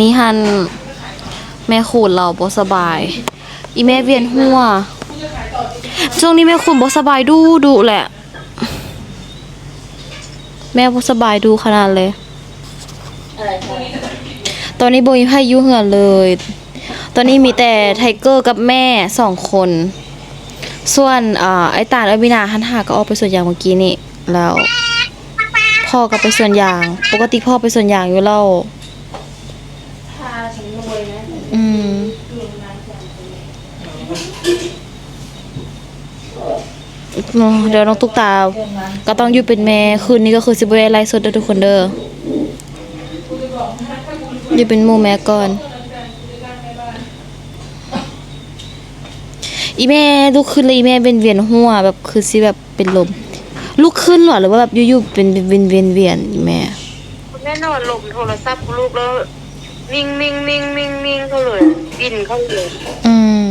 นี่ฮันแม่ขูดเราบสบาย อีแม่เวียนหัว ช่วงนี้แม่ขูดบสบายดูดุแหละ แม่บสบายดูขนาดเลย ตอนนี้โบยพ่ยุ่เหือนเลย ตอนนี้มีแต่ไทเกอร์กับแม่สองคน ส่วนอไอ้ตาลอบินาหันหาก็ออกไปสวนยางเมื่อกี้นี่แล้ว พ่อก็ไปสวนยาง ปกติพ่อไปสวนยางอยู่แล้ว เนาะเดี๋ยวน้องตุ๊กตา ก็ต้องอยู่เป็นแม่คืนนี้ก็คือสิบได้ไลฟ์สดเด้อทุกคนเด้ออยู่เป็นหมู่แม่ก่อน อีแม่ลุกขึ้นเลยอีแม่เป็นเวียนหัวแบบคือสิแบบเป็นลมลุกขึ้นเหรอหรือว่าแบบอยู่ๆเป็นเวียนเวียนเวียนอีแม่คุณแม่นอนหลบโทรศัพท์ลูกแล้วนิ่งนิ่งนิ่งนิ่งนิ่งเขาเลยบินเขาเลยอืม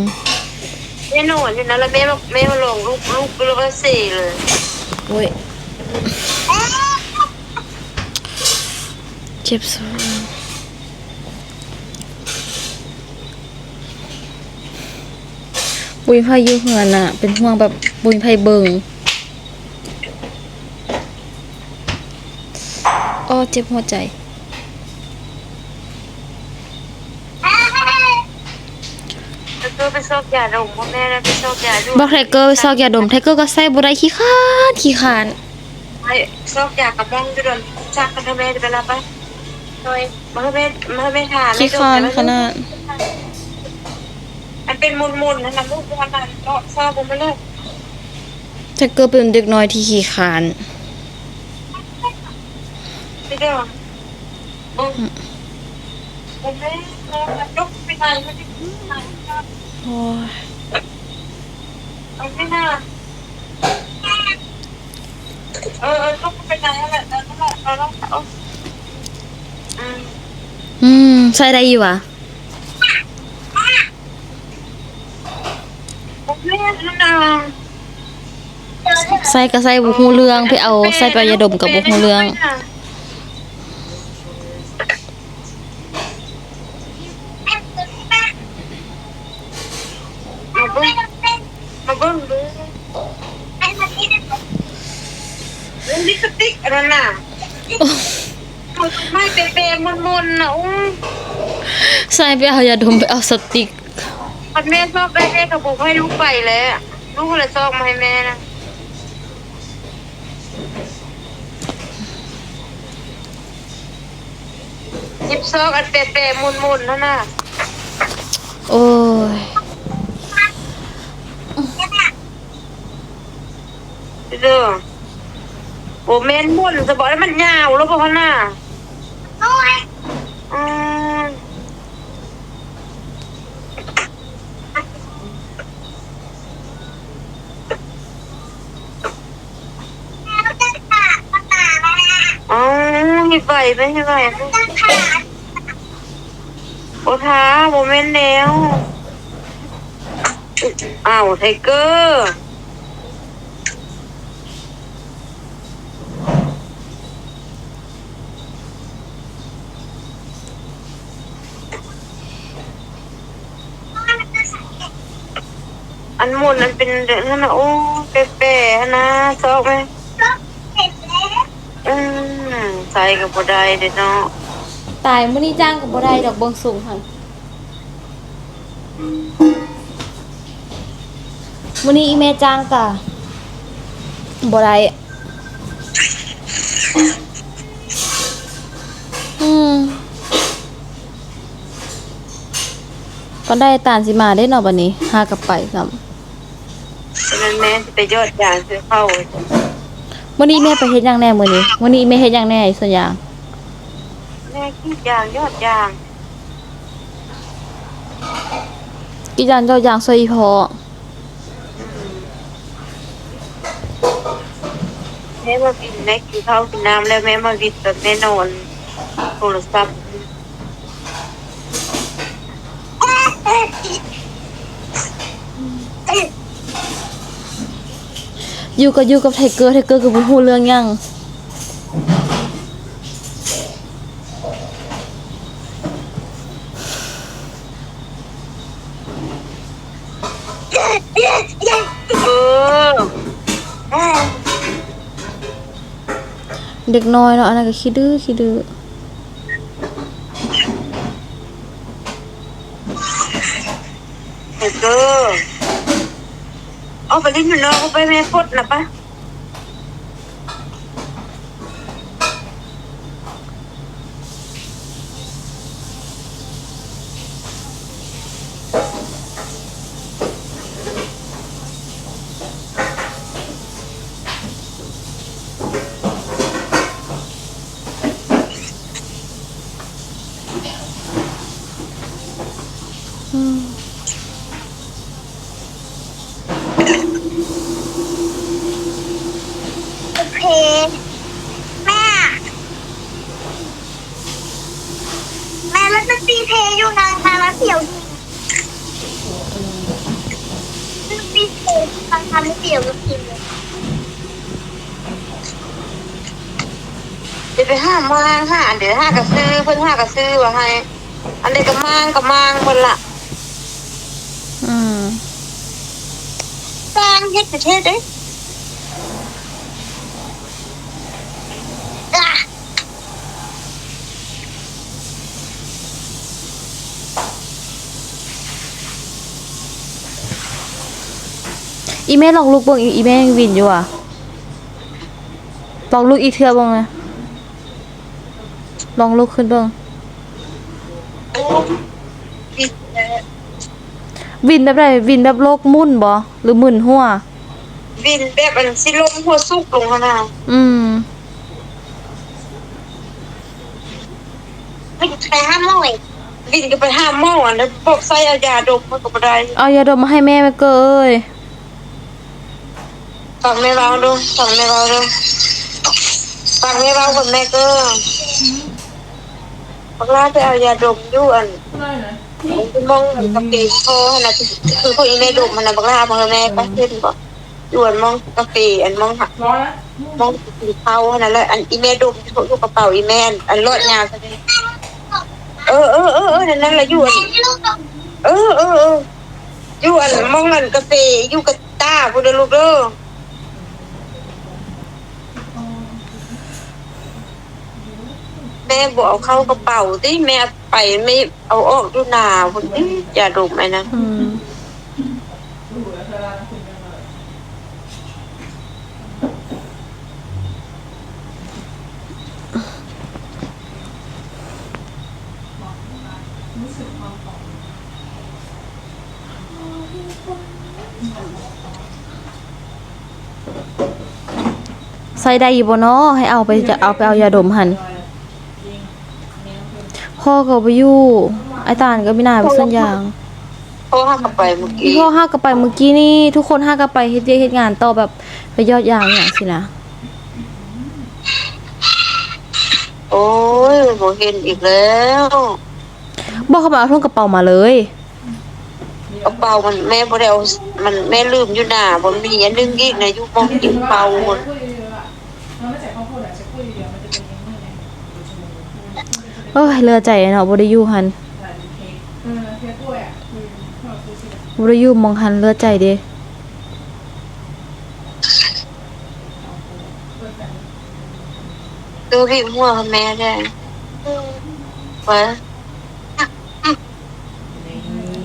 แม่นอนอยู่นะแล้วแม่บอกแม่มาลงลูกลูกล้วก็เสเลยโอ้ยเจ็บสุดบุญไพอยู่เหือนอะเป็นห่วงแบบบุญไพเบิงอ้อเจ็บหัวใจ แล้วก็ไปซอก ยาดมพ่อแม่แล้วไปซอกยาด้วยบอกไทเกอร์ไปซอกยาดมไทเกอร์ก็ใส่บ่ได้ขี้คร้านขี้คร้านไปซอกยากระบ้องจะโดนชักกันทำไมไปรับไปโดยมาให้แม่มาให้แม่ทานขี้คร้านขนาดมันเป็นมุนมุนๆนั่นนะลูกขนาดเนาะทราบผมไม่เลยไทเกอร์เป็นเด็กน้อยที่ขี้คร้านไม่ได้หรอโอ้ผมไม่ยกไปไหนไม่ได้ไหน โอ้ยเอาไม่น่าเออเออต้องไปไหนนั่นแหละนั่นแหละเราต้องเอาอืมอืม ใส่ได้อยู่อะผมเล่นนใส่ก็ใส่บุฮูเรื่องไปเอาใส่ไปยาดมกับบุฮูเรื่องมาเบิ้ง มาเบิ้งดูเล่นลิปสติกอะไรน่ะไม่เปย์ๆมุนๆนะอุ้ยใส่ไปเอายาดมไปเอาสติกพันแม่ชอบได้แม่กับบุกให้ลูกไปแล้วลูกเลยซอกมาให้แม่นะหยิบซอกอันเปย์ๆมุนๆนั่นน่ะ โอ้ย เด้อ โอ้แม่นมุนจะบอกให้มันยาวแล้วบอกว่าน่ะอืมอ๋อมีไฟไหมมีไฟไหมโอ้ท้าโมเมนต์แล้วอ้าวไทเกอร์ อันหมุนอันเป็นเรื่องนั้นนะโอ้เป๊ะๆนะชอบไหมอืมใส่กับบัได้เด็ดเนาะตายมื้อนี้จ้างกับบ่ได้ดอกเบิ่งสูงหั่นมื้อนี้อีแม่จ้างกะบ่ได้อืมก็ได้ตานสิมาได้เนาะบัดนี้หากลับไปซ้ำ ฉะนั้นแม่จะไปยอดยางซื้อเข้ามื้อนี้แม่ไปเฮ็ดหยังแน่มื้อนี้มื้อนี้แม่เฮ็ดหยังแน่ส่วนยางแม่ขี้ยางยอดยางอีจันเจ้ายางซอยอีพอแม่มากินแม่กินข้าวกินน้ำแล้วแม่มาวิดตอนแม่นอนโทรศัพท์ อยู่กับอยู่กับไทเกอร์ไทเกอร์ก็บ่หูเรื่องยังเด็กน้อยเนาะอันนั้นก็คิดดื้อคิดดื้อ เอาไปเล่นอยู่นอกไปแม่พดนะปะ อืม โอเค แม่ แม่แล้วมัน ตีเพลงอยู่นานนานแล้วเสียวจริงมันตีเพลงทำทำเสียวจริงเลยเดี๋ยวไปห้ามมางห้าอันเดี๋ยวห้ากระซื้อเพิ่นห้ากระซื้อว่าให้ อันเดียวก็มางก็มางคนละอืม สร้างเฮ็ดประเทศเด้ อีแม่ลองลุกเบิ่งอีอีแม่ยังวินอยู่อะลองลุกอีกเทื่อเบิ่งนะลองลุกขึ้นเบิ่งโอ้ปิดแล้ววินแบบไหนวินแบบโลกมุ่นบ่หรือมึนหัววินแบบอันสิลมหัวสุกลงขนาดอืมไม่ไปห้ามหน่อยวินก็ไปห้ามหม้ออันแล้วบอกใส่เอายาดมมันก็บ่ได้เอายาดมมาให้แม่ไปเกยเอ้ย ฟังแม่เราดูฟังแม่เราดูฟังแม่เราคนแม่ก็บักลาไปเอายาดมยู่อันคุณมองอันกะปิโทนะคือพวกอีแม่ดมมันนะบักลามาแม่ก็เห็นบ่อยู่อันมองกะปิอันมองหักร้อนนะมองสีเทาขนาดแล้วอันอีเมลดูที่เขาอยู่กระเป๋าอีเมลอันรอดยาวเออเออเออเออนั่นแหละอยู่อันเออเออเอออยู่อันมองอันกาแฟอยู่กับตาพูดเด้อลูกเด้อแม่ บอกเอาเข้ากระเป๋าที่แม่ไปไม่เอาออกดูหนาคนนี้อย่าดมไอ้นะอืมใส่ได้อยู่บ่เนาะให้เอาไปจะเอาไปเอายาดมหัน พ่อก็ไปอยู่ไอ้ตาลก็ไม่น่าเป็นสัญญางเพราะห้ากระไปเมื่อกี้พ่อห้ากลับไปเมื่อกี้นี่ทุกคนห้ากลับไปเฮ็ดเวียกเฮ็ดงานต่อแบบไปยอดยางอย่างสินะโอ้ยบ่เห็นอีกแล้วบอกเขามาเอาทุ่งกระเป๋ามาเลยกระเป๋ามันแม่บ่ได้เอามันแม่ลืมอยู่หน้าบ่มีอันนึงอีกนะอยู่มองกินเป่าหมด งเอ้ยเรือใจเนาะบ่ได้อยู่หันใส่เค้กเออเค้กกล้วยอะคือเราซื้อสิบ่ได้อยู่หมองหันเรือใจเด้ตัวพี่หัวแม่ได้ไว้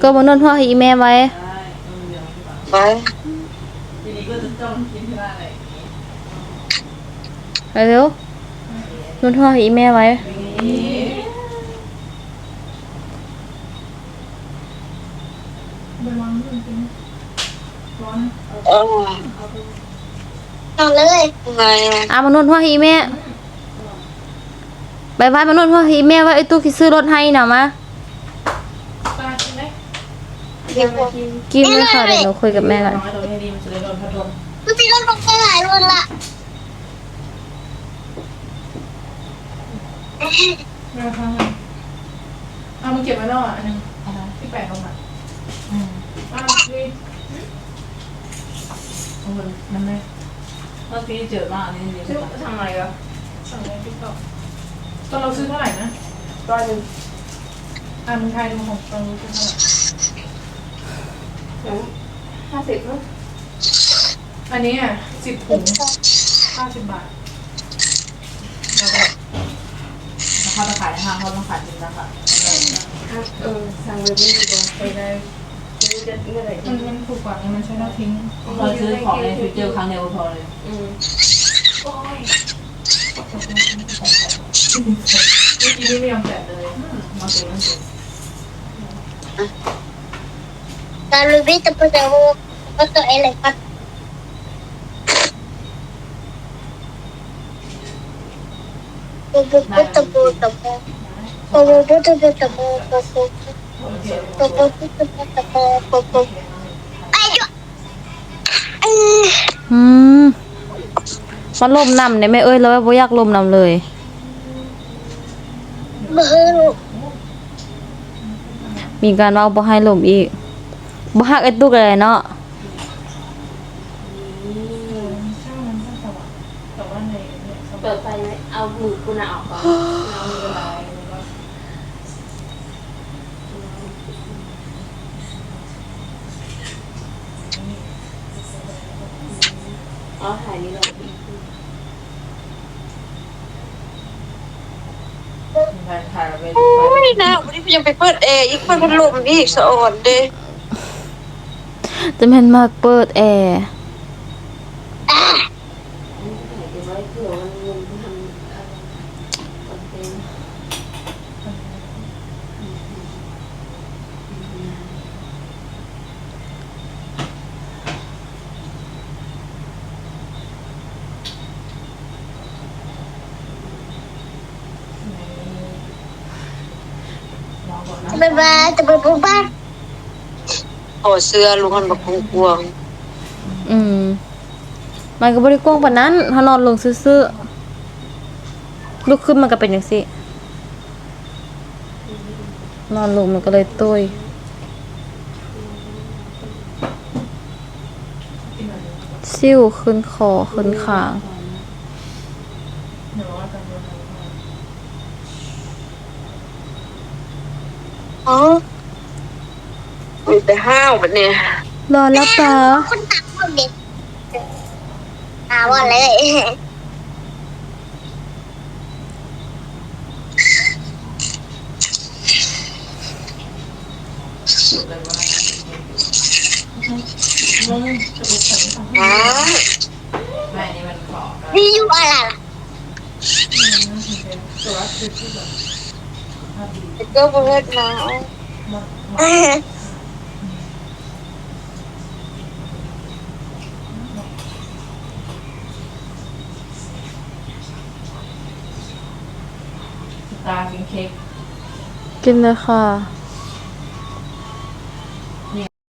ก็มานวดหัวให้อีแม่ไว้ไว้ทีนี้ก็จะต้องกินที่ร้านอะไรอย่างงี้ไปเร็วนวดหัวให้อีแม่ไว้ เป็นวันรุ่นเป็นร้อนเออนอนเลยไงอะมานวดหัวให้อีแม่ไปไว้มานวดหัวให้อีแม่ไว้ไอ้ตู้ที่ซื้อรถให้น่ะมาตากินไหมเรียกว่ากินเลยค่ะเดี๋ยวหนูคุยกับแม่ก่อนน้อยตรงนี้ดีมันจะได้โดนพัดลมมันตีรถตกไปหลายวันละ แม่ฟังเลยเอามาเก็บไว้แล้วอะอันนึงที่แปะลงมาอืมอ้าวนี่เอามันมันเลยเมื่อกี้เจอมากนี่นี่ซื้อทำอะไรอะสั่งในติ๊กต็อกตอนเราซื้อเท่าไหร่นะร้อยหนึ่งอ่ามึงไทยดูของตอนเราซื้อเท่าไหร่ห้าสิบเนอะอันนี้อะสิบถุงห้าสิบบาท แล้วก็แล้ว เขาจะขายในห้างเขาต้องขายจริงจังค่ะเออสั่งเลยไม่ดีกว่าไปได้ไม่รู้จะเมื่อไหร่มันมันถูกกว่าไงมันใช้แล้วทิ้งเราซื้อของในฟิวเจอร์ครั้งเดียวพอเลยอืมเมื่อกี้นี่ไม่ยอมแตะเลยมาซื้อมาซื้อ ปูปูปูตะปูตะปูปูปูตะปูตะปูปูปูปูปูตะปูตะปูปูปูไปดูอืมมันลมนำเนี่ยแม่เอ้ยเลยบ่อยากลมนำเลยบ่ให้ลมมีการเอาบ่ให้ลมอีกบ่ฮักไอ้ตุ๊กเลยเนาะ ช่างมันก็สว่างแต่ว่าในเนี่ยสว่าง เปิดไฟไหมเอามือคุณออกก่อนเอามือลายแล้วก็ อ๋อถ่ายนี่เราถ่ายถ่ายไปไม่นะวันนี้ยังไปเปิดแอร์อีกเปิดพัดลมอีกสะอ่อนเด้จะแม่นมากเปิดแอร์ถ่ายเก็บไว้เผื่อวันเงินทำคอนเทนต์ Bebas Bebas ขอเสื้อลุงหันบักกวงอืม มันก็บ่ได้กวงปานนั้นถ้านอนลงซื่อๆลุกขึ้นมันก็เป็นจังซี่นอนลงมันก็เลยตุ้ยซิ่วขึ้นคอขึ้นขางเดี๋ยวว่าเอ๋อ มีแต่ห้าวแบบนี้รอแล้วปะคนตักคนเด็กตาว่าเลยอ้าวแม่นี่มันขอนี่อยู่อะไรล่ะแต่ก็ประเภทหนา ตากินเค้กกินเลยค่ะ